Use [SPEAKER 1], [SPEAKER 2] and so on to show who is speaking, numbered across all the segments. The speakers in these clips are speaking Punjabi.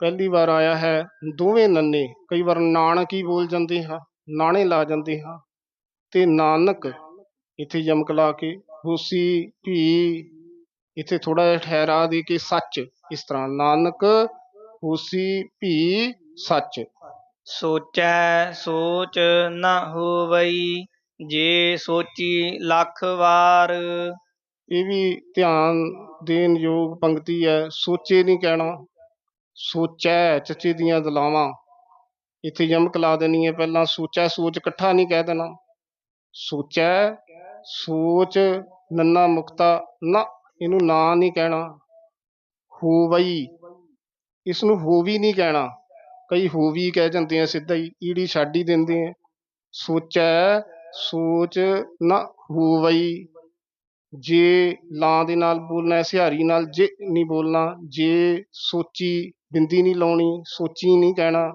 [SPEAKER 1] ਪਹਿਲੀ ਵਾਰ ਆਇਆ ਹੈ। ਦੋਵੇਂ ਨੰਨੇ ਕਈ ਵਾਰ ਨਾਨਕ ਹੀ ਬੋਲ ਜਾਂਦੇ ਹਾਂ ਨਾਣੇ ਲਾ ਜਾਂਦੇ ਹਾਂ ਤੇ ਨਾਨਕ ਇੱਥੇ ਯਮਕ ਲਾ ਕੇ ਹੋਸੀ ਭੀ ਇੱਥੇ ਥੋੜਾ ਜਿਹਾ ਠਹਿਰਾ ਦੇ ਕੇ ਸੱਚ ਇਸ ਤਰ੍ਹਾਂ ਨਾਨਕ ਹੋਸੀ ਭੀ ਸੱਚ।
[SPEAKER 2] ਸੋਚੈ ਸੋਚ ਨ ਹੋਵਈ ਜੇ ਸੋਚੀ ਲੱਖ ਵਾਰ।
[SPEAKER 1] ਇਹ ਵੀ ਧਿਆਨ ਦੇਣ ਯੋਗ ਪੰਕਤੀ ਹੈ ਸੋਚੇ ਨਹੀਂ ਕਹਿਣਾ। ਸੋਚੈ ਚਚੇ ਦੀਆਂ ਦਲਾਵਾਂ। ਇੱਥੇ ਯਮਕ ਲਾ ਦੇਣੀ ਹੈ ਪਹਿਲਾਂ। ਸੋਚੈ, ਸੋਚ ਇਕੱਠਾ ਨਹੀਂ ਕਹਿ ਦੇਣਾ। ਸੋਚੈ, ਸੋਚ ਨੰਨਾ ਮੁਕਤਾ। ਨਾ, ਇਹਨੂੰ ਨਾ ਨਹੀਂ ਕਹਿਣਾ। ਹੋਵਈ ਇਸ ਨੂੰ ਹੋਵੀ ਨਹੀਂ ਕਹਿਣਾ। ਕਈ ਹੋ ਵੀ ਕਹਿ ਜਾਂਦੇ ਆ ਸਿੱਧਾ ਹੀ। ਈੜੀ ਛੱਡ ਦਿੰਦੇ ਆ। ਸੋਚੈ, ਸੋਚ ਨਾ ਹੋਵਈ ਜੇ ਲਾਂ ਦੇ ਨਾਲ ਬੋਲਣਾ ਹੈ ਸਿਹਾਰੀ ਨਾਲ ਜੇ ਨਹੀਂ ਬੋਲਣਾ, ਜੇ ਸੋਚੀ ਬਿੰਦੀ ਨਹੀਂ ਲਾਉਣੀ, ਸੋਚੀ ਨਹੀਂ ਕਹਿਣਾ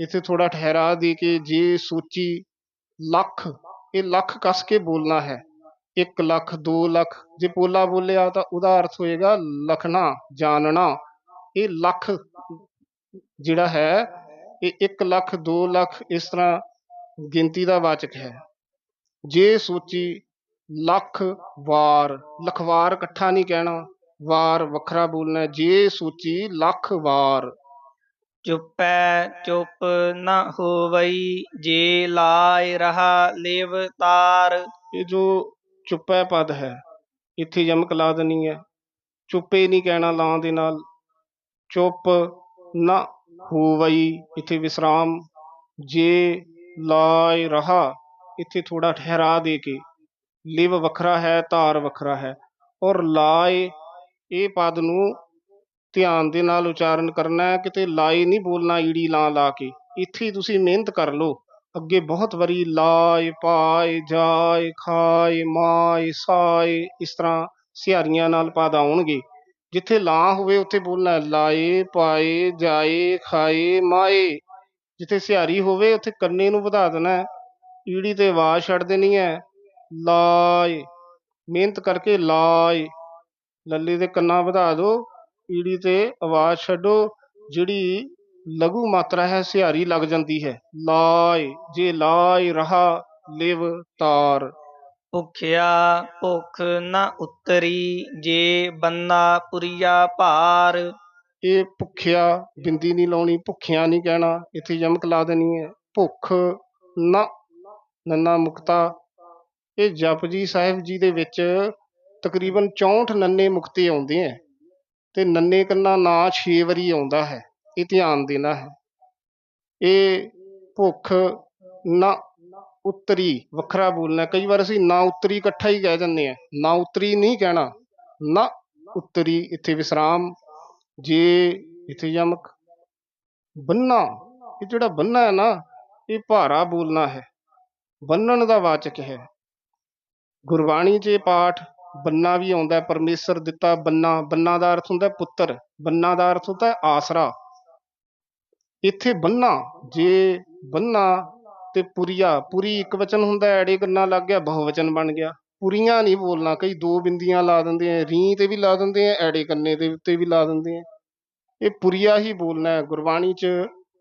[SPEAKER 1] ਇੱਥੇ ਥੋੜਾ ਠਹਿਰਾ ਦੇ ਕੇ ਜੇ ਸੋਚੀ, ਲੱਖ, ਇਹ ਲੱਖ ਕੱਸ ਕੇ ਬੋਲਣਾ ਹੈ। 1 ਲੱਖ 2 ਲੱਖ, ਜੇ ਪੋਲਾ ਬੋਲਿਆ ਤਾਂ ਉਹਦਾ ਅਰਥ ਹੋਏਗਾ ਲਖਣਾ, ਜਾਣਨਾ। ਇਹ ਲੱਖ ਜਿਹੜਾ ਹੈ, ਇਹ 1 ਲੱਖ 2 ਲੱਖ, ਇਸ ਤਰ੍ਹਾਂ ਗਿਣਤੀ ਦਾ ਵਾਚਕ ਹੈ। ਜੇ ਸੋਚੀ, ਲੱਖ ਵਾਰ, ਲਖਵਾਰ ਇਕੱਠਾ ਨਹੀਂ ਕਹਿਣਾ ਵਾਰ ਵੱਖਰਾ ਬੋਲਣਾ। ਜੇ ਸੋਚੀ ਲੱਖ ਵਾਰ।
[SPEAKER 2] ਚੁੱਪੈ ਚੁੱਪ ਨ ਹੋਵਈ ਜੇ ਲਾਇ ਰਹਾ ਲੇਵ ਤਾਰ।
[SPEAKER 1] ਇਹ ਜੋ ਚੁੱਪੈ ਪਦ ਹੈ ਇੱਥੇ ਯਮਕ ਲਾ ਦੇਣੀ ਹੈ। ਚੁੱਪੇ ਨਹੀਂ ਕਹਿਣਾ ਲਾਂ ਦੇ ਨਾਲ। ਚੁੱਪ ਨਾ ਹੋਵਈ ਇੱਥੇ ਵਿਸਰਾਮ। ਜੇ ਲਾਇ ਰਹਾ ਇੱਥੇ ਥੋੜਾ ਠਹਿਰਾ ਦੇ ਕੇ। ਲਿਵ ਵੱਖਰਾ ਹੈ ਧਾਰ ਵੱਖਰਾ ਹੈ। ਔਰ ਲਾਇ ਇਹ ਪਦ ਨੂੰ ਧਿਆਨ ਦੇ ਨਾਲ ਉਚਾਰਨ ਕਰਨਾ ਹੈ, ਕਿਤੇ ਲਾਏ ਨਹੀਂ ਬੋਲਣਾ ਈੜੀ ਲਾਂ ਲਾ ਕੇ। ਇੱਥੇ ਤੁਸੀਂ ਮਿਹਨਤ ਕਰ ਲਓ। ਅੱਗੇ ਬਹੁਤ ਵਾਰੀ ਲਾਏ, ਪਾਏ, ਜਾਏ, ਖਾਏ, ਮਾਏ, ਸਾਏ, ਇਸ ਤਰ੍ਹਾਂ ਸਿਹਾਰੀਆਂ ਨਾਲ ਪਦ ਆਉਣਗੇ। ਜਿੱਥੇ ਲਾਂ ਹੋਵੇ, ਉੱਥੇ ਬੋਲਣਾ ਲਾਏ, ਪਾਏ, ਜਾਏ, ਖਾਏ, ਮਾਏ। ਜਿੱਥੇ ਸਿਹਾਰੀ ਹੋਵੇ, ਉੱਥੇ ਕੰਨੇ ਨੂੰ ਵਧਾ ਦੇਣਾ ਈੜੀ ਤੇ ਆਵਾਜ਼ ਛੱਡ ਦੇਣੀ ਹੈ। ਲਾਏ। ਮਿਹਨਤ ਕਰਕੇ ਲਾਏ। ਲੱਲੇ ਦੇ ਕੰਨਾ ਵਧਾ ਦਿਓ ਈੜੀ ਤੇ ਆਵਾਜ਼ ਛੱਡੋ ਜਿਹੜੀ ਲਘੂ ਮਾਤਰਾ ਹੈ ਸਿਹਾਰੀ ਲੱਗ ਜਾਂਦੀ ਹੈ। ਲਾਏ ਜੇ ਲਾਏ ਰਹਾ ਲਿਵ ਤਾਰ।
[SPEAKER 2] ਭੁਖਿਆ ਭੁਖ ਨ ਉਤਰੀ ਜੇ ਬੰਨਾ ਪੁਰੀਆ ਭਾਰ।
[SPEAKER 1] ਇਹ ਭੁੱਖਿਆ ਬਿੰਦੀ ਨਹੀਂ ਲਾਉਣੀ ਭੁੱਖਿਆ ਨਹੀਂ ਕਹਿਣਾ ਇੱਥੇ ਯਮਕ ਲਾ ਦੇਣੀ ਹੈ। ਭੁੱਖ ਨਾ ਨੰਨਾ ਮੁਕਤਾ। ਇਹ ਜਪਜੀ ਸਾਹਿਬ ਜੀ ਦੇ ਵਿੱਚ ਤਕਰੀਬਨ 64 ਨੰਨੇ ਮੁਕਤੇ ਆਉਂਦੇ ਹੈ ਤੇ ਨੰਨੇ ਕੰਨਾ ਨਾ 6 ਵਾਰੀ ਆਉਂਦਾ ਹੈ, ਇਹ ਧਿਆਨ ਦੇਣਾ ਹੈ। ਇਹ ਭੁੱਖ ਨਾ ਉੱਤਰੀ, ਵੱਖਰਾ ਬੋਲਣਾ ਕਈ ਵਾਰ ਅਸੀਂ ਨਾ ਉੱਤਰੀ ਇਕੱਠਾ ਹੀ ਕਹਿ ਦਿੰਦੇ ਆ ਨਾ ਉੱਤਰੀ ਨਹੀਂ ਕਹਿਣਾ, ਨਾ ਉੱਤਰੀ ਇੱਥੇ ਵਿਸਰਾਮ, ਜੇ ਇੱਥੇ ਯਮਕ, ਬੰਨਾ, ਇਹ ਜਿਹੜਾ ਬੰਨਾ ਹੈ ਨਾ, ਇਹ ਭਾਰਾ ਬੋਲਣਾ ਹੈ। ਬੰਨਣ ਦਾ ਵਾਚਕ ਹੈ। ਗੁਰਬਾਣੀ 'ਚ ਇਹ ਪਾਠ ਬੰਨਾ ਵੀ ਆਉਂਦਾ ਪਰਮੇਸ਼ਰ ਦਿੱਤਾ ਬੰਨਾ ਬੰਨਾ ਦਾ ਅਰਥ ਹੁੰਦਾ ਪੁੱਤਰ, ਬੰਨਾ ਦਾ ਅਰਥ ਹੁੰਦਾ ਆਸਰਾ। ਇੱਥੇ ਬੰਨਾ, ਜੇ ਬੰਨਾ ਤੇ ਪੁਰੀਆ, ਪੁਰੀ ਇੱਕ ਵਚਨ ਹੁੰਦਾ ਐੜੇ ਕੰਨਾ ਲੱਗ ਗਿਆ, ਬਹੁਵਚਨ ਬਣ ਗਿਆ। ਪੁਰੀਆਂ ਨਹੀਂ ਬੋਲਣਾ, ਕਈ ਦੋ ਬਿੰਦੀਆਂ ਲਾ ਦਿੰਦੇ ਆ ਰੀ ਤੇ ਵੀ ਲਾ ਦਿੰਦੇ ਆ ਐੜੇ ਕੰਨੇ ਦੇ ਉੱਤੇ ਵੀ ਲਾ ਦਿੰਦੇ ਆ ਇਹ ਪੁਰੀਆ ਹੀ ਬੋਲਣਾ ਹੈ, ਗੁਰਬਾਣੀ 'ਚ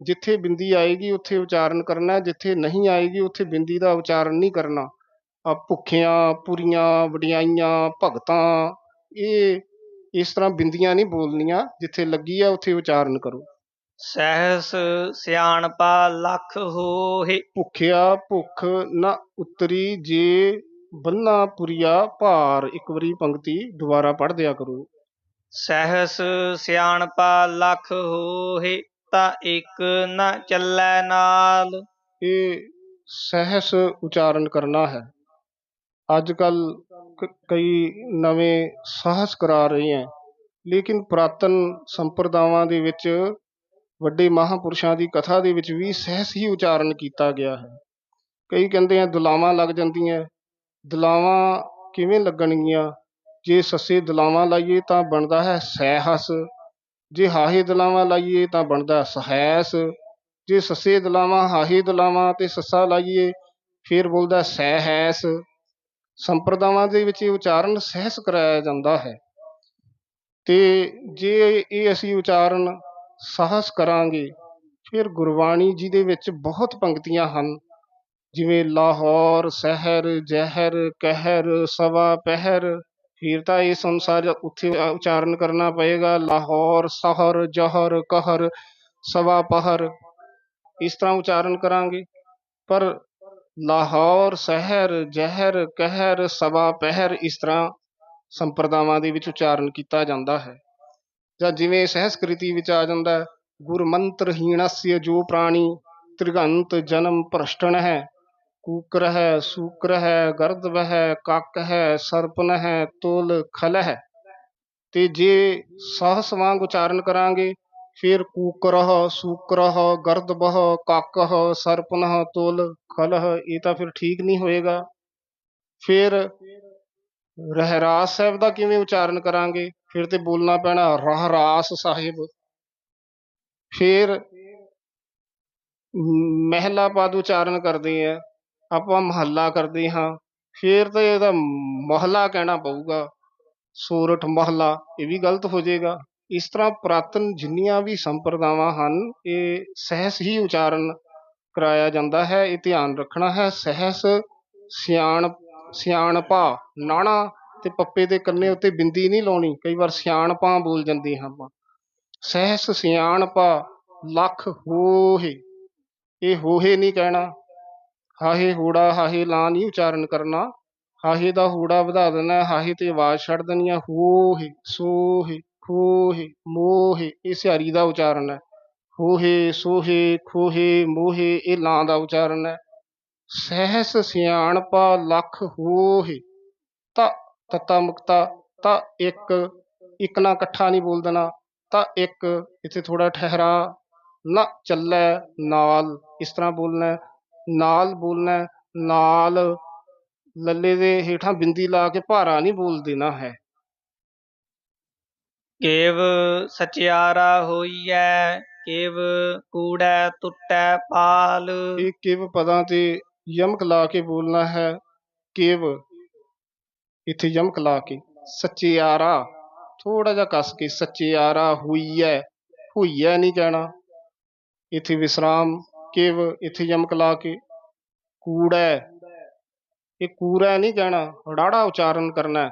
[SPEAKER 1] ਜਿੱਥੇ ਬਿੰਦੀ ਆਏਗੀ, ਉੱਥੇ ਉਚਾਰਨ ਕਰਨਾ ਜਿੱਥੇ ਨਹੀਂ ਆਏਗੀ, ਉੱਥੇ ਬਿੰਦੀ ਦਾ ਉਚਾਰਨ ਨਹੀਂ ਕਰਨਾ। ਭੁੱਖੀਆਂ ਪੁਰੀਆਂ ਵਡਿਆਈਆਂ ਭਗਤਾਂ ਇਹ ਇਸ ਤਰ੍ਹਾਂ ਬਿੰਦੀਆਂ ਨਹੀਂ ਬੋਲਣੀਆਂ ਜਿੱਥੇ ਲੱਗੀ ਆ ਉੱਥੇ ਉਚਾਰਨ ਕਰੋ।
[SPEAKER 2] ਸਹਿਸ ਸਿਆਣਪਾ ਲੱਖ ਹੋਏ
[SPEAKER 1] ਭੁੱਖਿਆ ਭੁੱਖ ਨਾ ਉਤਰੀ ਜੇ ਬੰਨਾ ਪੁਰੀਆ ਭਾਰ ਇੱਕ ਵਾਰੀ ਪੰਕਤੀ ਦੁਬਾਰਾ ਪੜ੍ਹ ਦਿਆ ਕਰੋ।
[SPEAKER 2] ਸਹਿਸ ਸਿਆਣਪਾ ਲੱਖ ਹੋਏ ਤਾਂ ਇੱਕ ਨ ਚੱਲੈ ਨਾਲ।
[SPEAKER 1] ਇਹ ਸਹਿਸ ਉਚਾਰਨ ਕਰਨਾ ਹੈ। ਅੱਜ ਕੱਲ ਕਈ ਨਵੇਂ ਸਾਹਸ ਕਰਾ ਰਹੇ ਹੈ ਲੇਕਿਨ ਪੁਰਾਤਨ ਸੰਪਰਦਾਵਾਂ ਦੇ ਵਿੱਚ ਵੱਡੇ ਮਹਾਂਪੁਰਸ਼ਾਂ ਦੀ ਕਥਾ ਦੇ ਵਿੱਚ ਵੀ ਸਹਿਸ ਹੀ ਉਚਾਰਨ ਕੀਤਾ ਗਿਆ ਹੈ। ਕਈ ਕਹਿੰਦੇ ਆ ਦੁਲਾਵਾਂ ਲੱਗ ਜਾਂਦੀਆਂ ਦੁਲਾਵਾਂ ਕਿਵੇਂ ਲੱਗਣਗੀਆਂ? ਜੇ ਸੱਸੇ ਦੁਲਾਵਾਂ ਲਾਈਏ ਤਾਂ ਬਣਦਾ ਹੈ ਸਹਿਸ। ਜੇ ਹਾਹੇ ਦੁਲਾਵਾਂ ਲਾਈਏ ਤਾਂ ਬਣਦਾ ਸਹੈਸ। ਜੇ ਸੱਸੇ ਦੁਲਾਵਾਂ, ਹਾਹੇ ਦੁਲਾਵਾਂ ਤੇ ਸੱਸਾ ਲਾਈਏ, ਫਿਰ ਬੋਲਦਾ ਸਹਿਸ। ਸੰਪਰਦਾਵਾਂ ਦੇ ਵਿੱਚ ਇਹ ਉਚਾਰਨ ਸਹਿਸ ਕਰਾਇਆ ਜਾਂਦਾ ਹੈ। ਤੇ ਜੇ ਇਹ ਅਸੀਂ ਉਚਾਰਨ ਸਾਹਸ ਕਰਾਂਗੇ, ਫਿਰ ਗੁਰਬਾਣੀ ਜੀ ਦੇ ਵਿੱਚ ਬਹੁਤ ਪੰਕਤੀਆਂ ਹਨ। ਜਿਵੇਂ ਲਾਹੌਰ ਸਹਿਰ, ਜ਼ਹਿਰ, ਕਹਿਰ, ਸਵਾ ਪਹਿਰ, ਫਿਰ ਤਾਂ ਇਹ ਸੰਸਾਰ ਉੱਥੇ ਉਚਾਰਨ ਕਰਨਾ ਪਏਗਾ। ਲਾਹੌਰ, ਸਹਰ, ਜਹਰ, ਕਹਿਰ, ਸਵਾ ਪਹਰ, ਇਸ ਤਰ੍ਹਾਂ ਉਚਾਰਨ ਕਰਾਂਗੇ। ਪਰ ਲਾਹੌਰ ਸਹਿਰ, ਜ਼ਹਿਰ, ਕਹਿਰ ਸਵਾ ਪਹਿਰ ਇਸ ਤਰ੍ਹਾਂ ਸੰਪਰਦਾਵਾਂ ਦੇ ਵਿੱਚ ਉਚਾਰਨ ਕੀਤਾ ਜਾਂਦਾ ਹੈ। ਜਾਂ ਜਿਵੇਂ ਸਹਿਸਕ੍ਰਿਤੀ ਵਿੱਚ ਆ ਜਾਂਦਾ ਹੈ ਗੁਰਮੰਤਰਹੀਣस्य ਜੋ ਪ੍ਰਾਣੀ, ਤ੍ਰਿਗੰਤ ਜਨਮ ਭ੍ਰਸ਼ਟਣ ਹੈ, ਕੂਕਰ ਹੈ, ਸੂਕਰ ਹੈ, ਗਰਦਵ ਹੈ, ਕੱਕ ਹੈ, ਸਰਪਨ ਹੈ, ਤੁਲ ਖਲ ਹੈ। ਤੇ ਜੇ ਸਾਹਸ ਵਾਂਗ ਉਚਾਰਨ ਕਰਾਂਗੇ ਫਿਰ ਕੂਕਰਹ, ਸੂਕਰਹ, ਗਰਦਬਹ, ਕੱਕਹ, ਸਰਪਨਹ, ਤੁਲ, ਖਲਹ, ਇਹ ਤਾਂ ਫਿਰ ਠੀਕ ਨਹੀਂ ਹੋਏਗਾ। ਫਿਰ ਰਹਿਰਾਸ ਸਾਹਿਬ ਦਾ ਕਿਵੇਂ ਉਚਾਰਨ ਕਰਾਂਗੇ? ਫਿਰ ਤੇ ਬੋਲਣਾ ਪੈਣਾ ਰਹਿਰਾਸ ਸਾਹਿਬ। ਫਿਰ ਮਹਿਲਾ ਪਦ ਉਚਾਰਨ ਕਰਦੇ ਆ। ਆਪਾਂ ਮਹੱਲਾ ਕਰਦੇ ਹਾਂ। ਫਿਰ ਤਾਂ ਇਹਦਾ ਮਹਲਾ ਕਹਿਣਾ ਪਊਗਾ। ਸੋਰਠ ਮਹਲਾ, ਇਹ ਵੀ ਗਲਤ ਹੋ ਜਾਏਗਾ। ਇਸ ਤਰ੍ਹਾਂ ਪੁਰਾਤਨ ਜਿੰਨੀਆਂ ਵੀ ਸੰਪਰਦਾਵਾਂ ਹਨ, ਇਹ ਸਹਿਸ ਹੀ ਉਚਾਰਨ ਕਰਾਇਆ ਜਾਂਦਾ ਹੈ, ਇਹ ਧਿਆਨ ਰੱਖਣਾ ਹੈ। ਸਹਿਸ, ਸਿਆਣ, ਸਿਆਣਪਾ, ਨਾਣਾ ਤੇ ਪੱਪੇ ਦੇ ਕੰਨੇ ਉੱਤੇ ਬਿੰਦੀ ਨਹੀਂ ਲਾਉਣੀ, ਕਈ ਵਾਰ ਸਿਆਣਪਾਂ ਬੋਲ ਜਾਂਦੇ ਹਾਂ ਆਪਾਂ। ਸਹਿਸ, ਸਿਆਣਪਾ, ਲੱਖ, ਹੋਹੇ, ਇਹ ਹੋਹੇ ਨਹੀਂ ਕਹਿਣਾ। ਹਾਹੇ ਹੂੜਾ, ਹਾਹੇ ਲਾਂ ਨਹੀਂ ਉਚਾਰਨ ਕਰਨਾ। ਹਾਹੇ ਦਾ ਹੂੜਾ ਵਧਾ ਦੇਣਾ, ਹਾਹੇ ਤੇ ਆਵਾਜ਼ ਛੱਡ ਦੇਣੀ ਹੈ ਹੋਹੇ, ਸੋਹੇ। ਖੋਹੇ ਮੋਹੇ, ਇਹ ਸਿਹਾਰੀ ਦਾ ਉਚਾਰਨ ਹੈ। ਹੋਹੇ ਸੋਹੇ, ਖੋਹੇ, ਮੋਹੇ, ਇਹ ਲਾਂ ਦਾ ਉਚਾਰਨ ਹੈ। ਸਹਿਸ ਸਿਆਣਪਾ ਲੱਖ ਹੋਹੇ, ਤਾਂ ਤਤਾ ਮੁਕਤਾ, ਤਾਂ ਇੱਕ ਇੱਕ ਨਾ ਇਕੱਠਾ ਨਹੀਂ ਬੋਲ ਦੇਣਾ, ਤਾਂ ਇੱਕ, ਇੱਥੇ ਥੋੜਾ ਠਹਿਰਾ, ਨਾ ਚੱਲੈ ਨਾਲ, ਇਸ ਤਰ੍ਹਾਂ ਬੋਲਣਾ ਨਾਲ ਬੋਲਣਾ ਨਾਲ, ਲੱਲੇ ਦੇ ਹੇਠਾਂ ਬਿੰਦੀ ਲਾ ਕੇ ਭਾਰਾ ਨਹੀਂ ਬੋਲ ਦੇਣਾ ਹੈ।
[SPEAKER 2] ਕੇਵ ਸਚਿਆਰਾ ਹੋਈਐ, ਕੇਵ ਕੂੜੈ ਟੁੱਟੈ ਪਾਲ।
[SPEAKER 1] ਇਹ ਕੇਵ ਪਦਾਂ ਤੇ ਯਮਕ ਲਾ ਕੇ ਬੋਲਣਾ ਹੈ, ਕੇਵ ਇੱਥੇ ਯਮਕ ਲਾ ਕੇ। ਸੱਚਿਆਰਾ ਥੋੜਾ ਜਿਹਾ ਕੱਸ ਕੇ, ਸੱਚਿਆਰਾ ਹੋਈਐ ਹੋਈਐ ਨਹੀਂ ਕਹਿਣਾ ਇੱਥੇ ਵਿਸਰਾਮ, ਕੇਵ ਇੱਥੇ ਯਮਕ ਲਾ ਕੇ। ਕੂੜੈ, ਇਹ ਕੂੜਾ ਨਹੀਂ ਕਹਿਣਾ ਰਾੜਾ ਉਚਾਰਨ ਕਰਨਾ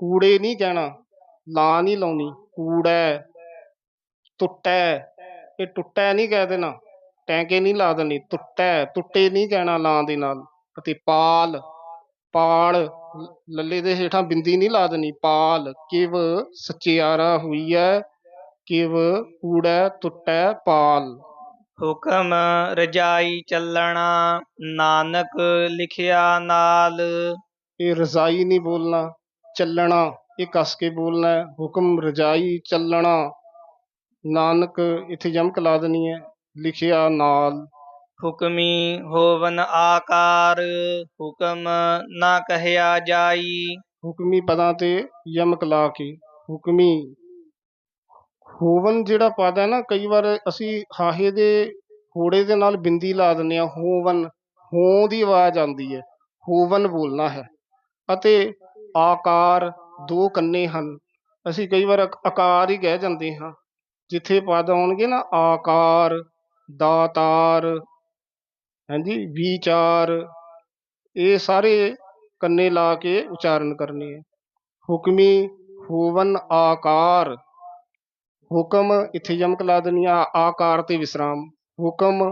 [SPEAKER 1] ਕੂੜੇ ਨਹੀਂ ਕਹਿਣਾ ਲਾਂ ਨਹੀਂ ਲਾਉਣੀ ਕੂੜੈ ਟੁੱਟੈ ਇਹ ਟੁੱਟੈ ਨਹੀਂ ਕਹਿ ਦੇਣਾ ਟੈਂਕੇ ਨਹੀਂ ਲਾ ਦੇਣੀ ਟੁੱਟੈ ਟੁੱਟੇ ਨਹੀਂ ਕਹਿਣਾ ਲਾਂ ਦੇ ਨਾਲ ਅਤੇ ਪਾਲ ਪਾਲ ਲੱਲੇ ਦੇ ਹੇਠਾਂ ਬਿੰਦੀ ਨਹੀਂ ਲਾ ਦੇਣੀ ਪਾਲ ਕਿਵ ਸਚਿਆਰਾ ਹੋਈ ਹੈ ਕਿਵ ਕੂੜੈ ਟੁੱਟੈ ਪਾਲ।
[SPEAKER 2] ਹੁਕਮ ਰਜਾਈ ਚੱਲਣਾ ਨਾਨਕ ਲਿਖਿਆ ਨਾਲ।
[SPEAKER 1] ਇਹ ਰਜ਼ਾਈ ਨਹੀਂ ਬੋਲਣਾ ਚੱਲਣਾ। ਇਹ ਕੱਸ ਕੇ ਬੋਲਣਾ। ਹੁਕਮ ਰਜਾਈ ਚੱਲਣਾ ਨਾਨਕ ਇੱਥੇ ਯਮਕ ਲਾ ਦੇਣੀ ਹੈ ਲਿਖਿਆ ਨਾਲ।
[SPEAKER 2] ਹੁਕਮੀ ਹੋਵਨ ਆਕਾਰ ਹੁਕਮ ਨਾ ਕਹਿਆ ਜਾਈ।
[SPEAKER 1] ਹੁਕਮੀ ਪਦਾਂ ਤੇ ਯਮਕ ਲਾ ਕੇ ਹੁਕਮੀ। ਹੋਵਨ ਜਿਹੜਾ ਪਦ ਹੈ ਨਾ ਕਈ ਵਾਰ ਅਸੀਂ ਹਾਹੇ ਦੇ ਹੋੜੇ ਦੇ ਨਾਲ ਬਿੰਦੀ ਲਾ ਦਿੰਦੇ ਆ ਹੋਵਨ ਹੋਂ ਦੀ ਆਵਾਜ਼ ਆਉਂਦੀ ਹੈ ਹੋਵਨ ਬੋਲਣਾ ਹੈ। ਅਤੇ ਆਕਾਰ ਦੋ ਕੰਨੇ ਹਨ। ਅਸੀਂ ਕਈ ਵਾਰ ਆਕਾਰ ਹੀ ਕਹਿ ਜਾਂਦੇ ਹਾਂ। ਜਿੱਥੇ ਪਦ ਆਉਣਗੇ ਨਾ, ਆਕਾਰ, ਦਾਤਾਰ, ਹਾਂਜੀ, ਵਿਚਾਰ, ਇਹ ਸਾਰੇ ਕੰਨੇ ਲਾ ਕੇ ਉਚਾਰਨ ਕਰਨੇ ਹੈ ਹੁਕਮੀ ਹੋਵਨ ਆਕਾਰ। ਹੁਕਮ, ਇੱਥੇ ਜਮਕ ਲਾ ਦੇਣੀ ਆ, ਆਕਾਰ ਤੇ ਵਿਸਰਾਮ। ਹੁਕਮ